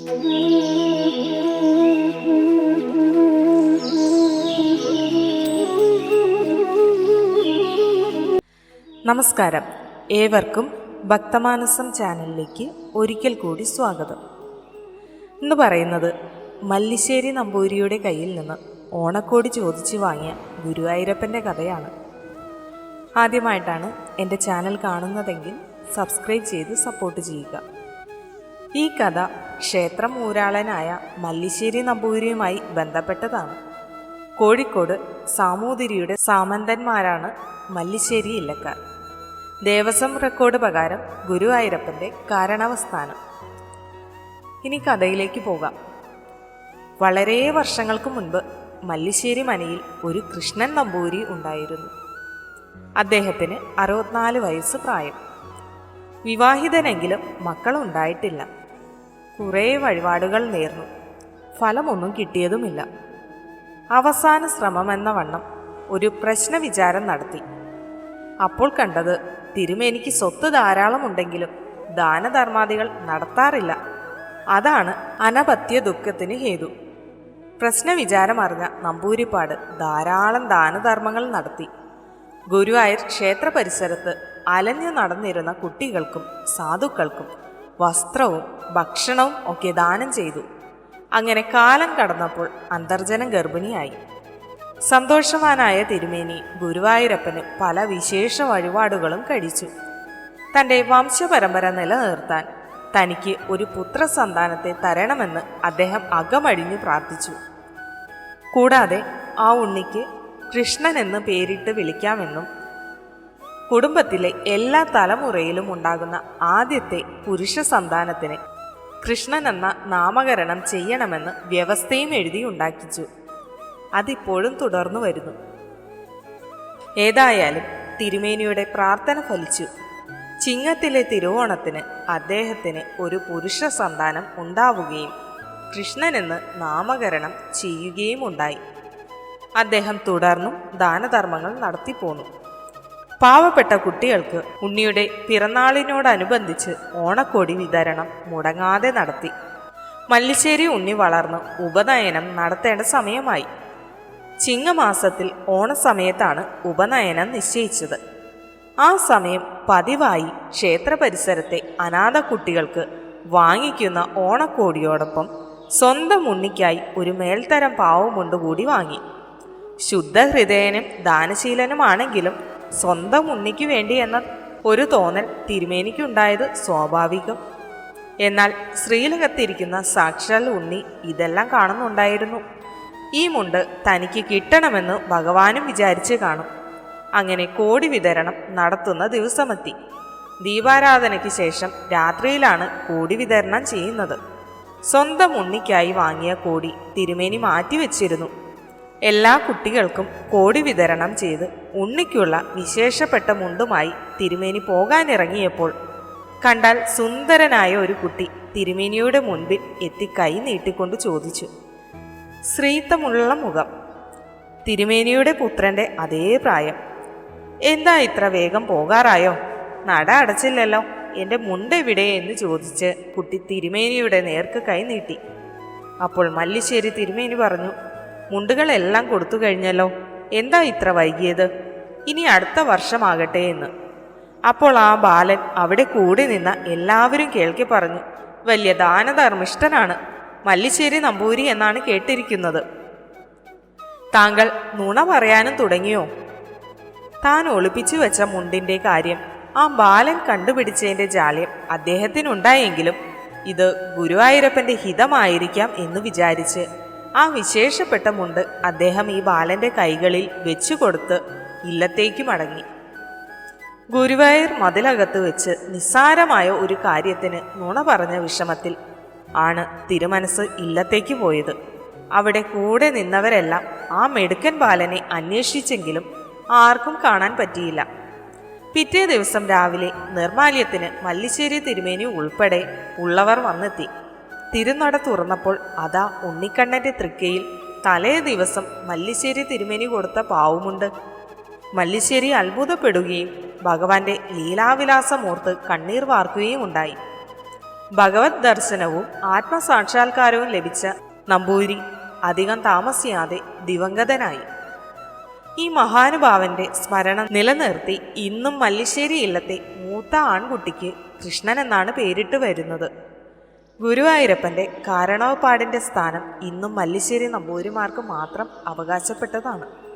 നമസ്കാരം. ഏവർക്കും ഭക്തമാനസം ചാനലിലേക്ക് ഒരിക്കൽ കൂടി സ്വാഗതം. ഇന്ന് പറയുന്നത് മല്ലിശ്ശേരി നമ്പൂരിയുടെ കയ്യിൽ നിന്ന് ഓണക്കോടി ചോദിച്ചു വാങ്ങിയ ഗുരുവായൂരപ്പന്റെ കഥയാണ്. ആദ്യമായിട്ടാണ് എന്റെ ചാനൽ കാണുന്നതെങ്കിൽ സബ്സ്ക്രൈബ് ചെയ്ത് സപ്പോർട്ട് ചെയ്യുക. ഈ കഥ ക്ഷേത്രം ഊരാളനായ മല്ലിശ്ശേരി നമ്പൂതിരിയുമായി ബന്ധപ്പെട്ടതാണ്. കോഴിക്കോട് സാമൂതിരിയുടെ സാമന്തന്മാരാണ് മല്ലിശ്ശേരി ഇല്ലക്കാർ. ദേവസ്വം റെക്കോർഡ് പ്രകാരം ഗുരുവായൂരപ്പന്റെ കാരണവസ്ഥാനം. ഇനി കഥയിലേക്ക് പോകാം. വളരെ വർഷങ്ങൾക്ക് മുൻപ് മല്ലിശ്ശേരി മനയിൽ ഒരു കൃഷ്ണൻ നമ്പൂരി ഉണ്ടായിരുന്നു. അദ്ദേഹത്തിന് അറുപത്തിനാല് വയസ്സ് പ്രായം. വിവാഹിതനെങ്കിലും മക്കളുണ്ടായിട്ടില്ല. കുറേ വഴിപാടുകൾ നേർന്നു. ഫലമൊന്നും കിട്ടിയതുമില്ല. അവസാന ശ്രമമെന്ന വണ്ണം ഒരു പ്രശ്ന വിചാരം നടത്തി. അപ്പോൾ കണ്ടത് തിരുമേനിക്ക് സ്വത്ത് ധാരാളമുണ്ടെങ്കിലും ദാനധർമാദികൾ നടത്താറില്ല. അതാണ് അനപത്യ ദുഃഖത്തിന് ഹേതു. പ്രശ്ന വിചാരം അറിഞ്ഞ നമ്പൂരിപ്പാട് ധാരാളം ദാനധർമ്മങ്ങൾ നടത്തി. ഗുരുവായൂർ ക്ഷേത്ര പരിസരത്ത് അലഞ്ഞു നടന്നിരുന്ന കുട്ടികൾക്കും സാധുക്കൾക്കും വസ്ത്രവും ഭക്ഷണവും ഒക്കെ ദാനം ചെയ്തു. അങ്ങനെ കാലം കടന്നപ്പോൾ അന്തർജനം ഗർഭിണിയായി. സന്തോഷവാനായ തിരുമേനി ഗുരുവായൂരപ്പന് പല വിശേഷ വഴിപാടുകളും കഴിച്ചു. തന്റെ വംശപരമ്പര നിലനിർത്താൻ തനിക്ക് ഒരു പുത്രസന്താനത്തെ തരണമെന്ന് അദ്ദേഹം അകമഴിഞ്ഞു പ്രാർത്ഥിച്ചു. കൂടാതെ ആ ഉണ്ണിക്ക് കൃഷ്ണൻ എന്ന് പേരിട്ട് വിളിക്കാമെന്നും കുടുംബത്തിലെ എല്ലാ തലമുറയിലും ഉണ്ടാകുന്ന ആദ്യത്തെ പുരുഷ സന്താനത്തിന് കൃഷ്ണൻ എന്ന നാമകരണം ചെയ്യണമെന്ന് വ്യവസ്ഥയും എഴുതി ഉണ്ടാക്കിച്ചു. അതിപ്പോഴും തുടർന്നു വരുന്നു. ഏതായാലും തിരുമേനിയുടെ പ്രാർത്ഥന ഫലിച്ചു. ചിങ്ങത്തിലെ തിരുവോണത്തിന് അദ്ദേഹത്തിന് ഒരു പുരുഷ സന്താനം ഉണ്ടാവുകയും കൃഷ്ണൻ കൃഷ്ണനെന്ന് നാമകരണം ചെയ്യുകയും ഉണ്ടായി. അദ്ദേഹം തുടർന്നും ദാനധർമ്മങ്ങൾ നടത്തിപ്പോന്നു. പാവപ്പെട്ട കുട്ടികൾക്ക് ഉണ്ണിയുടെ പിറന്നാളിനോടനുബന്ധിച്ച് ഓണക്കോടി വിതരണം മുടങ്ങാതെ നടത്തി. മല്ലിശ്ശേരി ഉണ്ണി വളർന്ന് ഉപനയനം നടത്തേണ്ട സമയമായി. ചിങ്ങമാസത്തിൽ ഓണസമയത്താണ് ഉപനയനം നിശ്ചയിച്ചത്. ആ സമയം പതിവായി ക്ഷേത്ര പരിസരത്തെ അനാഥ കുട്ടികൾക്ക് വാങ്ങിക്കുന്ന ഓണക്കോടിയോടൊപ്പം സ്വന്തം ഉണ്ണിക്കായി ഒരു മേൽത്തരം പാവമുണ്ട് കൂടി വാങ്ങി. ശുദ്ധഹൃദയനും ദാനശീലനുമാണെങ്കിലും സ്വന്തം ഉണ്ണിക്ക് വേണ്ടി എന്ന ഒരു തോന്നൽ തിരുമേനിക്കുണ്ടായത് സ്വാഭാവികം. എന്നാൽ ശ്രീലകത്തിരിക്കുന്ന സാക്ഷാൽ ഉണ്ണി ഇതെല്ലാം കാണുന്നുണ്ടായിരുന്നു. ഈ മുണ്ട് തനിക്ക് കിട്ടണമെന്ന് ഭഗവാനും വിചാരിച്ച് കാണും. അങ്ങനെ കോടി വിതരണം നടത്തുന്ന ദിവസമെത്തി. ദീപാരാധനയ്ക്ക് ശേഷം രാത്രിയിലാണ് കോടി വിതരണം ചെയ്യുന്നത്. സ്വന്തം ഉണ്ണിക്കായി വാങ്ങിയ കോടി തിരുമേനി മാറ്റിവെച്ചിരുന്നു. എല്ലാ കുട്ടികൾക്കും കോടി വിതരണം ചെയ്ത് ഉണ്ണിക്കുള്ള വിശേഷപ്പെട്ട മുണ്ടുമായി തിരുമേനി പോകാനിറങ്ങിയപ്പോൾ കണ്ടാൽ സുന്ദരനായ ഒരു കുട്ടി തിരുമേനിയുടെ മുൻപിൽ എത്തി കൈ നീട്ടിക്കൊണ്ട് ചോദിച്ചു ശ്രീത്തമുള്ള മുഖം. തിരുമേനിയുടെ പുത്രന്റെ അതേ പ്രായം. എന്താ ഇത്ര വേഗം പോകാറായോ? നട അടച്ചില്ലല്ലോ. എന്റെ മുണ്ടെവിടെ എന്ന് ചോദിച്ച് കുട്ടി തിരുമേനിയുടെ നേർക്ക് കൈ നീട്ടി. അപ്പോൾ മല്ലിശ്ശേരി തിരുമേനി പറഞ്ഞു മുണ്ടുകളെല്ലാം കൊടുത്തു കഴിഞ്ഞല്ലോ. എന്താ ഇത്ര വൈകിയത്? ഇനി അടുത്ത വർഷമാകട്ടെ എന്ന്. അപ്പോൾ ആ ബാലൻ അവിടെ കൂടി നിന്ന എല്ലാവരും കേൾക്കി പറഞ്ഞു വലിയ ദാനധർമ്മിഷ്ഠനാണ്. മല്ലിശ്ശേരി നമ്പൂരി എന്നാണ് കേട്ടിരിക്കുന്നത്. താങ്കൾ നുണ പറയാനും തുടങ്ങിയോ? താൻ ഒളിപ്പിച്ചു വെച്ച മുണ്ടിന്റെ കാര്യം ആ ബാലൻ കണ്ടുപിടിച്ചതിന്റെ ജാള്യം അദ്ദേഹത്തിനുണ്ടായെങ്കിലും ഇത് ഗുരുവായൂരപ്പന്റെ ഹിതമായിരിക്കാം എന്ന് വിചാരിച്ച് ആ വിശേഷപ്പെട്ട മുണ്ട് അദ്ദേഹം ഈ ബാലന്റെ കൈകളിൽ വെച്ചുകൊടുത്ത് ഇല്ലത്തേക്ക് മടങ്ങി. ഗുരുവായൂർ മതിലകത്ത് വെച്ച് നിസ്സാരമായ ഒരു കാര്യത്തിന് നുണ പറഞ്ഞ വിഷമത്തിൽ ആണ് തിരുമനസ് ഇല്ലത്തേക്ക് പോയത്. അവിടെ കൂടെ നിന്നവരെല്ലാം ആ മെടുക്കൻ ബാലനെ അന്വേഷിച്ചെങ്കിലും ആർക്കും കാണാൻ പറ്റിയില്ല. പിറ്റേ ദിവസം രാവിലെ നിർമാല്യത്തിന് മല്ലിശ്ശേരി തിരുമേനി ഉൾപ്പെടെ ഉള്ളവർ വന്നെത്തി. തിരുനട തുറന്നപ്പോൾ അതാ ഉണ്ണിക്കണ്ണന്റെ തൃക്കയിൽ തലേ ദിവസം മല്ലിശ്ശേരി തിരുമേനി കൊടുത്ത പാവുമുണ്ട്. മല്ലിശ്ശേരി അത്ഭുതപ്പെടുകയും ഭഗവാന്റെ ലീലാവിലാസമോർത്ത് കണ്ണീർ വാർക്കുകയും ഉണ്ടായി. ഭഗവത് ദർശനവും ആത്മസാക്ഷാത്കാരവും ലഭിച്ച നമ്പൂരി അധികം താമസിയാതെ ദിവംഗതനായി. ഈ മഹാനുഭാവന്റെ സ്മരണ നിലനിർത്തി ഇന്നും മല്ലിശ്ശേരി ഇല്ലത്തെ മൂത്ത ആൺകുട്ടിക്ക് കൃഷ്ണൻ എന്നാണ് പേരിട്ട് വരുന്നത്. ഗുരുവായൂരപ്പന്റെ കാരണവപ്പാടിന്റെ സ്ഥാനം ഇന്നും മല്ലിശ്ശേരി നമ്പൂരിമാർക്ക് മാത്രം അവകാശപ്പെട്ടതാണ്